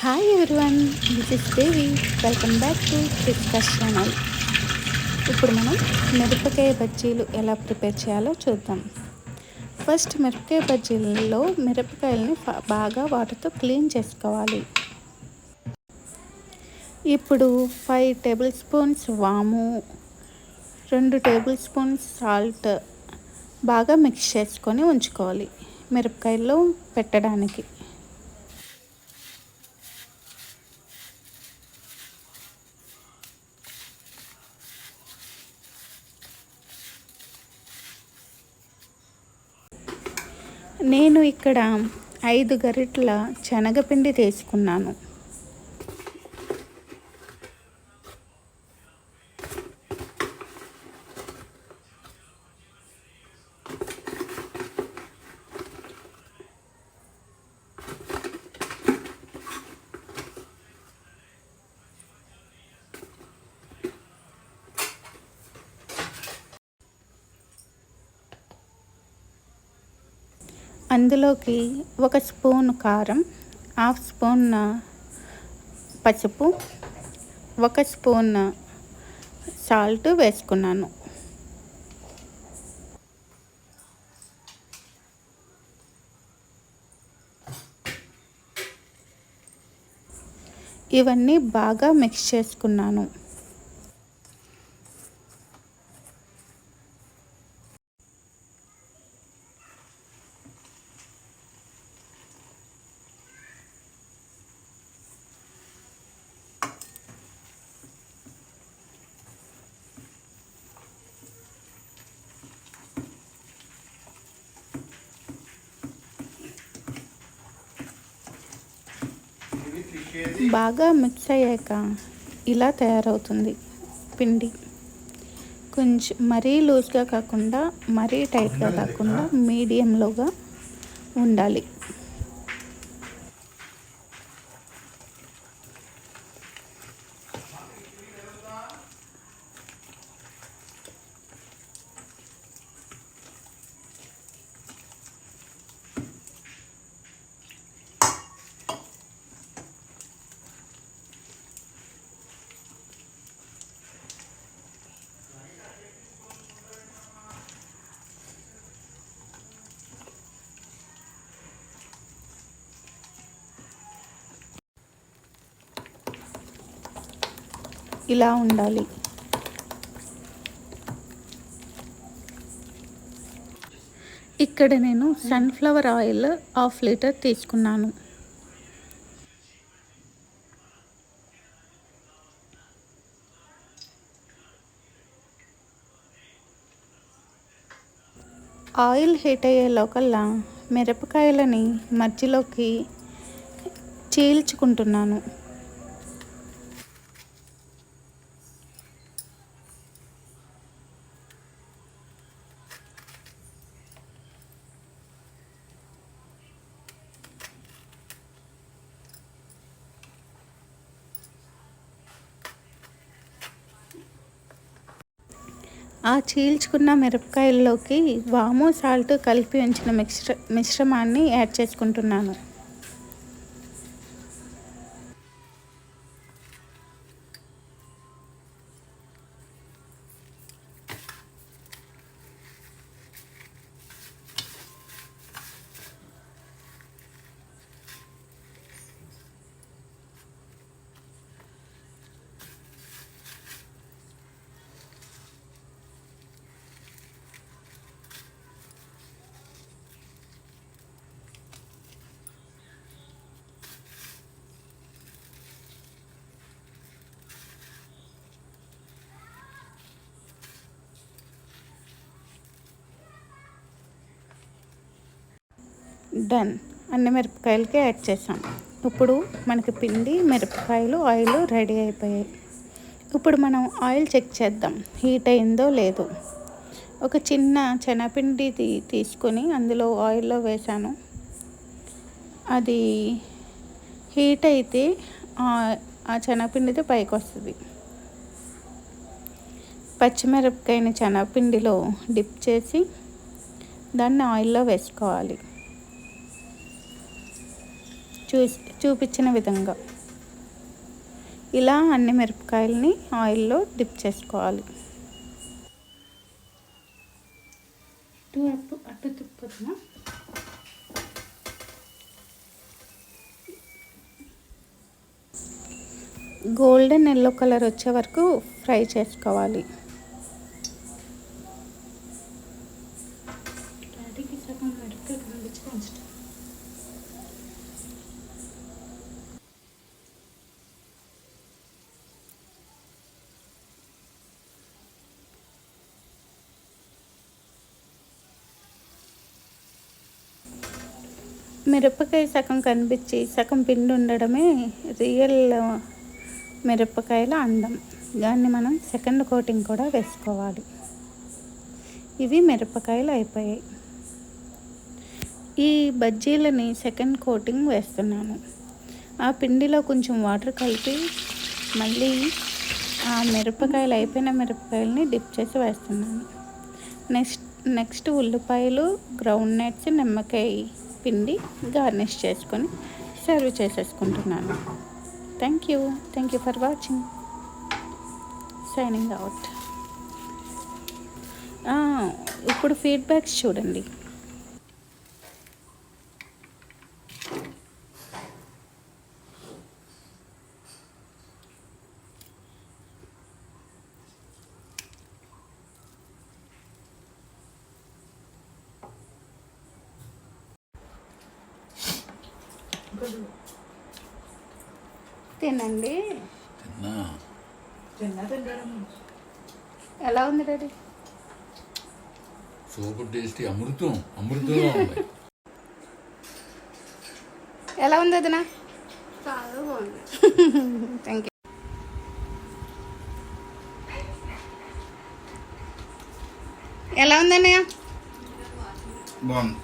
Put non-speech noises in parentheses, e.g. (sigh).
Hi everyone this is Devi welcome back to discuss channel ఇప్పుడు మనం మిరపకాయ బజ్జీలు ఎలా ప్రిపేర్ చేయాలో చూద్దాం. ఫస్ట్ మిరపకాయ బజ్జీలలో మిరపకాయలని బాగా వాటర్తో క్లీన్ చేసుకోవాలి. ఇప్పుడు ఫైవ్ టేబుల్ స్పూన్స్ వాము రెండు టేబుల్ స్పూన్స్ సాల్ట్ బాగా మిక్స్ చేసుకొని ఉంచుకోవాలి మిరపకాయల్లో పెట్టడానికి. నేను ఇక్కడ ఐదు గరిటల శనగపిండి తీసుకున్నాను. అందులోకి ఒక స్పూన్ కారం హాఫ్ స్పూన్ పసుపు ఒక స్పూన్ సాల్ట్ వేసుకున్నాను. ఇవన్నీ బాగా మిక్స్ చేసుకున్నాను. బాగా మిక్స్ అయ్యాక ఇలా తయారవుతుంది పిండి. కొంచెం మరీ లూజ్గా కాకుండా మరీ టైట్గా కాకుండా మీడియంలోగా ఉండాలి. ఇలా ఉండాలి. ఇక్కడ నేను సన్ఫ్లవర్ ఆయిల్ హాఫ్ లీటర్ తీసుకున్నాను. ఆయిల్ హీట్ అయ్యే లోకల్లా మిరపకాయలని మధ్యలోకి చీల్చుకుంటున్నాను. ఆ చీల్చుకున్న మిరపకాయల్లోకి వాము సాల్ట్ కలిపి ఉంచిన మిశ్ర మిశ్రమాన్ని యాడ్ చేసుకుంటున్నాను. డన్. అన్ని మిరపకాయలకి యాడ్ చేసాం. ఇప్పుడు మనకి పిండి మిరపకాయలు ఆయిల్ రెడీ అయిపోయాయి. ఇప్పుడు మనం ఆయిల్ చెక్ చేద్దాం. హీట్ అయిందో లేదో. ఒక చిన్న శనగపిండి తీ- తీసుకొని అందులో ఆయిల్లో వేసాను. అది హీట్ అయితే ఆ- ఆ పైకి వస్తుంది. పచ్చిమిరపకాయని శనగపిండిలో డిప్ చేసి దాన్ని ఆయిల్లో వేసుకోవాలి. చూపించిన విధంగా. ఇలా అన్ని మిరపకాయలని ఆయిల్లో డిప్ చేసుకోవాలి. అటు అటు అటు గోల్డెన్ ఎల్లో కలర్ వచ్చే వరకు ఫ్రై చేసుకోవాలి. సగం మిరపకాయ సగం కనిపించి సగం పిండి ఉండడమే రియల్ మిరపకాయల అందం. దాన్ని మనం సెకండ్ కోటింగ్ కూడా వేసుకోవాలి. ఇవి మిరపకాయలు అయిపోయాయి. ఈ బజ్జీలని సెకండ్ కోటింగ్ వేస్తున్నాను. ఆ పిండిలో కొంచెం వాటర్ కలిపి మళ్ళీ ఆ మిరపకాయలు అయిపోయిన మిరపకాయలని డిప్ చేసి వేస్తున్నాను. నెక్స్ట్ నెక్స్ట్ ఉల్లిపాయలు గ్రౌండ్ నట్స్ నిమ్మకాయ పిండి గార్నిష్ చేసుకొని సర్వ్ చేసేసుకుంటున్నాను. Thank you thank you for watching signing out ఇప్పుడు ఫీడ్బ్యాక్స్ చూడండి. తినండి. తిన్నా. ఎలా ఉంది డాడీ? సూపర్ టేస్టీ అమృతం అమృతంగా (laughs) ఉంది. ఎలా ఉంది అదినా చాలా బాగుంది. థ్యాంక్ యూ ఎలా ఉందన్నయ్య బాగుంది.